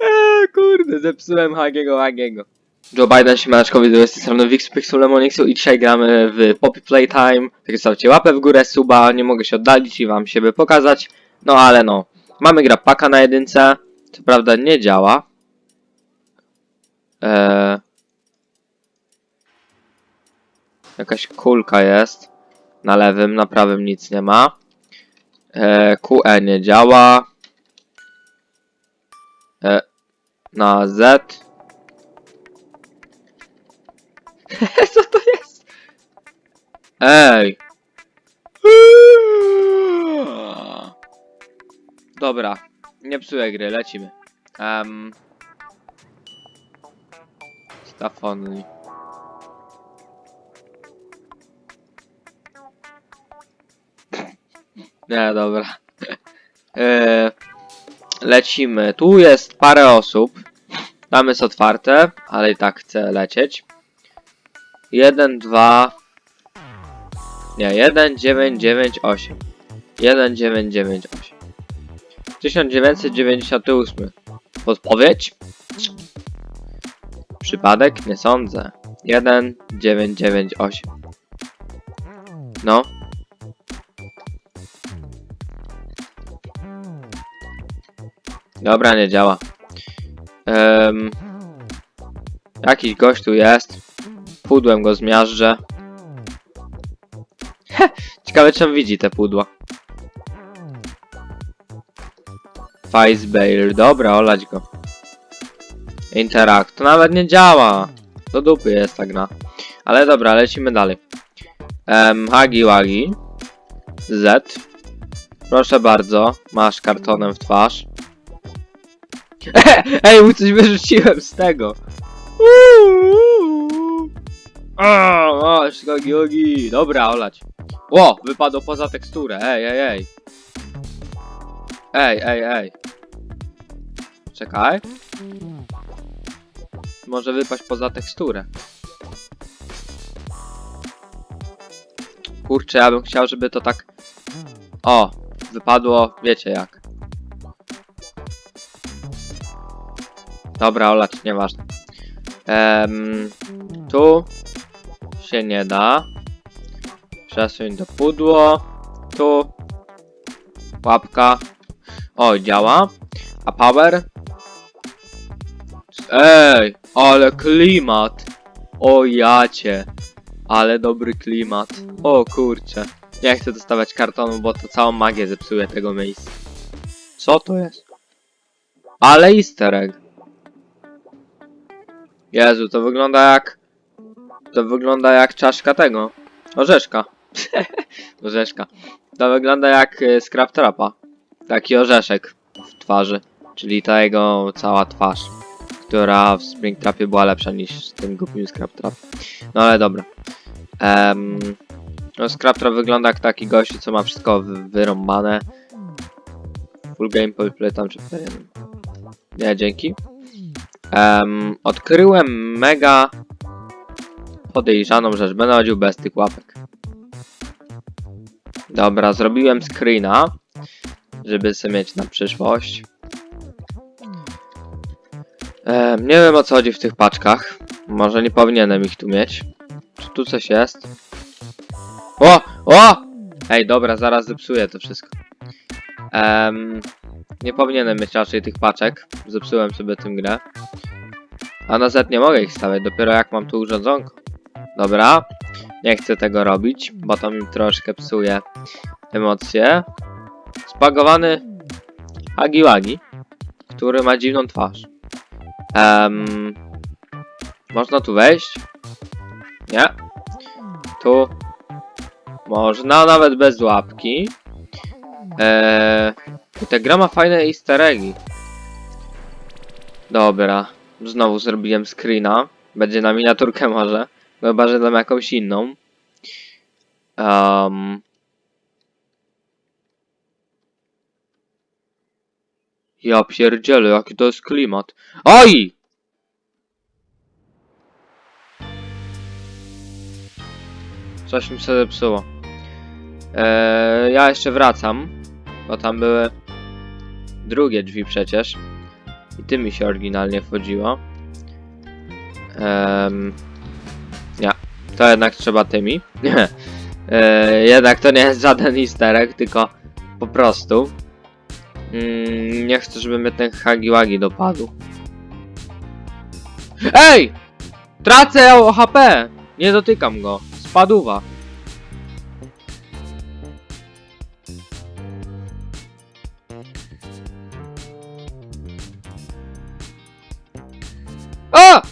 Eee, kurde, zepsułem Hagiego Hagiego. Joe Biden, siemaneczkowi, z tej strony Wix Pixulemonixu i dzisiaj gramy w Poppy Playtime. Tak zostawcie łapę w górę, suba, nie mogę się oddalić i wam siebie pokazać. No ale no, mamy gra paka na jedynce, co prawda nie działa. Eee... Jakaś kulka jest. Na lewym, na prawym nic nie ma. Eee, QE nie działa. E, na Z. Co to jest? Ej! Dobra, nie psuję gry, lecimy. Um, staff only. Nie, dobra. E, lecimy. Tu jest parę osób. Tam jest otwarte, ale i tak chcę lecieć. 1, 2. Nie, 1, 9, 9, 8. 1, 9, 9, 8. 1998. Podpowiedź? Przypadek? Nie sądzę. 1, 9, 9, 8. No. Dobra, nie działa. Um, jakiś gość tu jest. Pudłem go zmiażdżę. Ciekawe, czy on widzi te pudła. Face Bail. Dobra, olać go. Interact. To nawet nie działa. Do dupy jest ta gra. Ale dobra, lecimy dalej. Um, Hagi Wagi. Z. Proszę bardzo. Masz kartonem w twarz. Ej, mu coś wyrzuciłem z tego. Masz Hagi Wagi. Dobra, olać. Ło, wypadło poza teksturę. Ej, ej, ej. Ej, ej, ej. Czekaj. Może wypaść poza teksturę. Kurczę, ja bym chciał, żeby to tak... O, wypadło, wiecie jak. Dobra, olać, nieważne. Em, tu się nie da. Przesuń do pudło. Tu. Łapka. O, działa. A power? Ej, ale klimat. O jacie. Ale dobry klimat. O kurcze. Nie chcę dostawać kartonu, bo to całą magię zepsuje tego miejsca. Co to jest? Ale easter egg. Jezu, to wygląda jak... To wygląda jak czaszka tego. Orzeszka. orzeszka. To wygląda jak y, Scrap Trapa. Taki orzeszek w twarzy. Czyli ta jego cała twarz. Która w Springtrapie była lepsza niż w tym głupim Scrap Trap. No ale dobra. Um, no Scrap Trap wygląda jak taki gościu, co ma wszystko wy- wyrąbane. Full gameplay play tam czy. Nie, dzięki. Em, odkryłem mega podejrzaną rzecz. Będę chodził bez tych łapek. Dobra, zrobiłem screena, żeby sobie mieć na przyszłość. Em, nie wiem o co chodzi w tych paczkach. Może nie powinienem ich tu mieć. Czy tu coś jest? O! O! Ej, dobra, zaraz zepsuję to wszystko. Em, nie powinienem mieć raczej tych paczek. Zepsułem sobie tym grę. A na Z nie mogę ich stawiać, dopiero jak mam tu urządzonko. Dobra. Nie chcę tego robić, bo to mi troszkę psuje emocje. Spagowany Hagiwagi, który ma dziwną twarz. Em, można tu wejść? Nie. Tu można, nawet bez łapki. Eee, ta gra ma fajne easter eggi. Dobra, znowu zrobiłem screena. Będzie na miniaturkę może. Chyba, że dam jakąś inną. Um, ja pierdzielę, jaki to jest klimat. Oj! Coś mi się zepsuło. Eee, ja jeszcze wracam, bo tam były drugie drzwi przecież. I tymi się oryginalnie wchodziło. Em, nie, to jednak trzeba tymi. E, jednak to nie jest żaden easter egg, tylko po prostu. Mm, nie chcę, żeby mnie ten Hagiwagi dopadł. EJ! Tracę HP! Nie dotykam go. Spaduwa. O!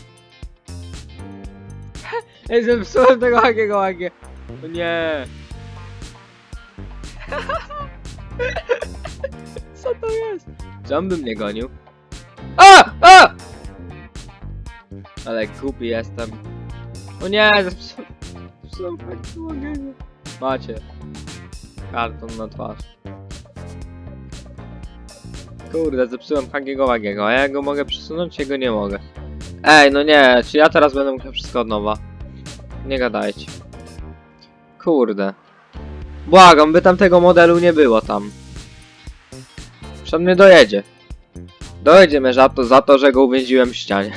Ej, zepsułem tego Hagiego Hagie. O nie. Co to jest? On by mnie gonił? A! A! Ale głupi jestem. O nie, zepsułem. Zepsułem Hagiego Hagiego. Macie. Karton na twarz. Kurde, zepsułem Hagiego Hagiego, a ja go mogę przesunąć, jego nie mogę. Ej, no nie, czy ja teraz będę musiał wszystko od nowa? Nie gadajcie. Kurde. Błagam, by tamtego modelu nie było tam. Przed mnie dojedzie. Dojedzie za to, za to, że go uwięziłem w ścianie.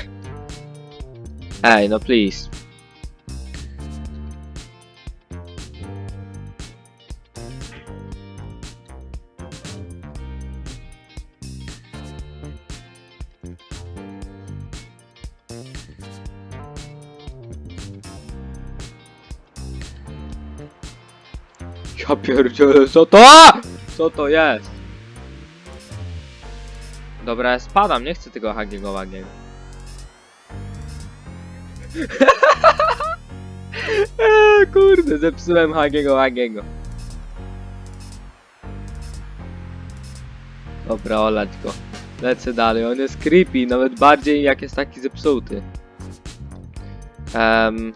Ej, no please. Ja pierdzielę, co to? Co to jest? Dobra, ja spadam, nie chcę tego Hagiego Wagiego. Eee, kurde, zepsułem Hagiego Wagiego. Dobra, olać go. Lecę dalej, on jest creepy, nawet bardziej jak jest taki zepsuty. Um,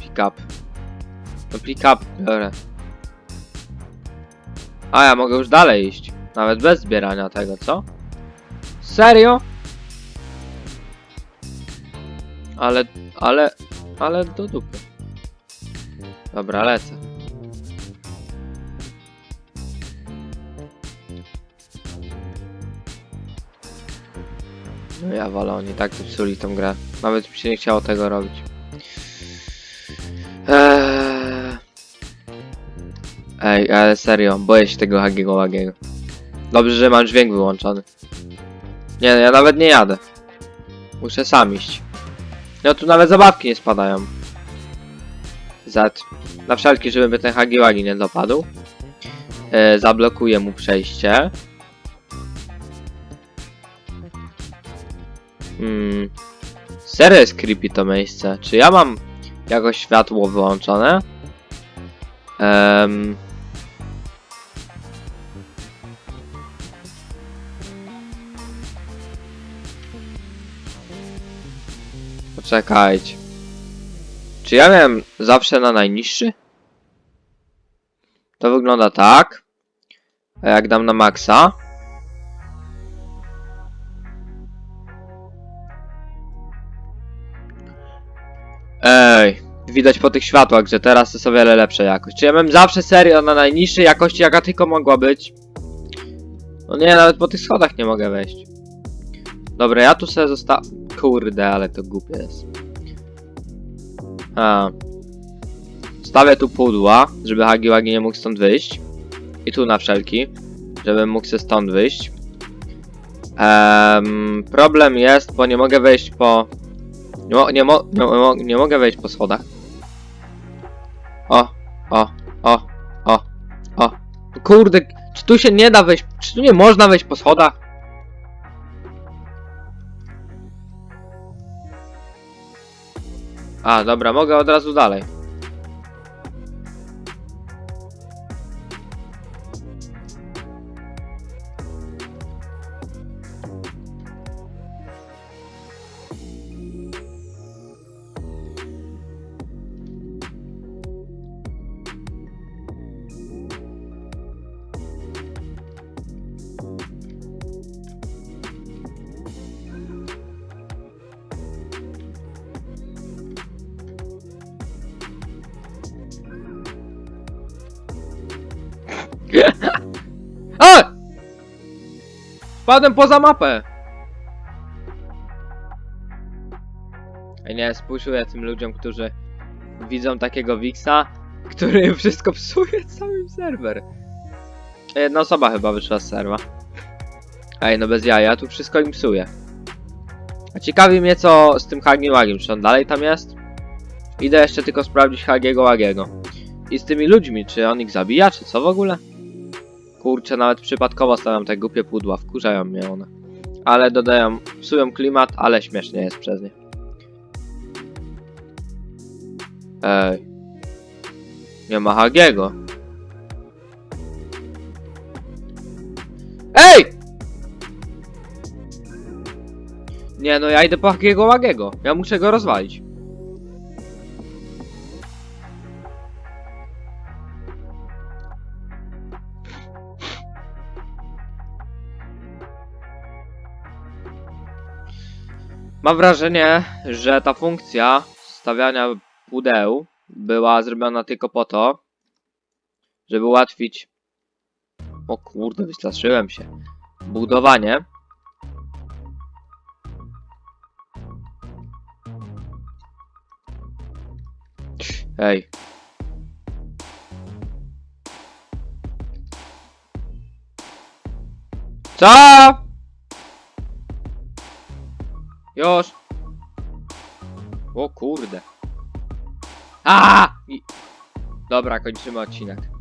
pick up. No pick up, biorę. A ja mogę już dalej iść. Nawet bez zbierania tego, co? Serio? Ale, ale, ale do dupy. Dobra, lecę. No ja wolę, oni tak zepsuli tą grę. Nawet mi się nie chciało tego robić. Ej, ale serio, boję się tego Hagiego Wagiego. Dobrze, że mam dźwięk wyłączony. Nie, no ja nawet nie jadę. Muszę sam iść. No tu nawet zabawki nie spadają. Z. Na wszelki, żeby ten Hagiwagi nie dopadł. E, zablokuję mu przejście. Hmm. Serio jest creepy to miejsce. Czy ja mam jakoś światło wyłączone? Ehm... Poczekajcie. Czy ja miałem zawsze na najniższy? To wygląda tak. A jak dam na maksa? Ej, widać po tych światłach, że teraz jest o wiele lepsza jakość. Czy ja miałem zawsze serio na najniższej jakości, jaka tylko mogła być? No nie, nawet po tych schodach nie mogę wejść. Dobra, ja tu sobie zosta... Kurde, ale to głupie jest. A. Stawię tu pudła, żeby Hagiwagi nie mógł stąd wyjść. I tu na wszelki, żebym mógł się stąd wyjść. Ehm, problem jest, bo nie mogę wejść po... Nie, mo nie, mo nie, mo nie mogę wejść po schodach. O, o, o, o, o. Kurde, czy tu się nie da wejść, czy tu nie można wejść po schodach? A, dobra, mogę od razu dalej. A! Wpadłem poza mapę! Ej, nie, współczuję tym ludziom, którzy widzą takiego Wixa, który im wszystko psuje cały serwer. Jedna osoba chyba wyszła z serwa. Ej, no bez jaja, tu wszystko im psuje. A ciekawi mnie co z tym Hagiem czy on dalej tam jest? Idę jeszcze tylko sprawdzić Hagiego Łagiego. I z tymi ludźmi, czy on ich zabija, czy co w ogóle? Kurczę, nawet przypadkowo stawiam te głupie pudła, wkurzają mnie one. Ale dodają, psują klimat, ale śmiesznie jest przez nie. Ej. Nie ma Hagiego. Ej! Nie no, ja idę po Hagiego Łagiego. Ja muszę go rozwalić. Mam wrażenie, że ta funkcja stawiania pudeł była zrobiona tylko po to, żeby ułatwić. O kurde, wystraszyłem się. Budowanie. Ej. Co? Już. O kurde. A! I... Dobra, kończymy odcinek.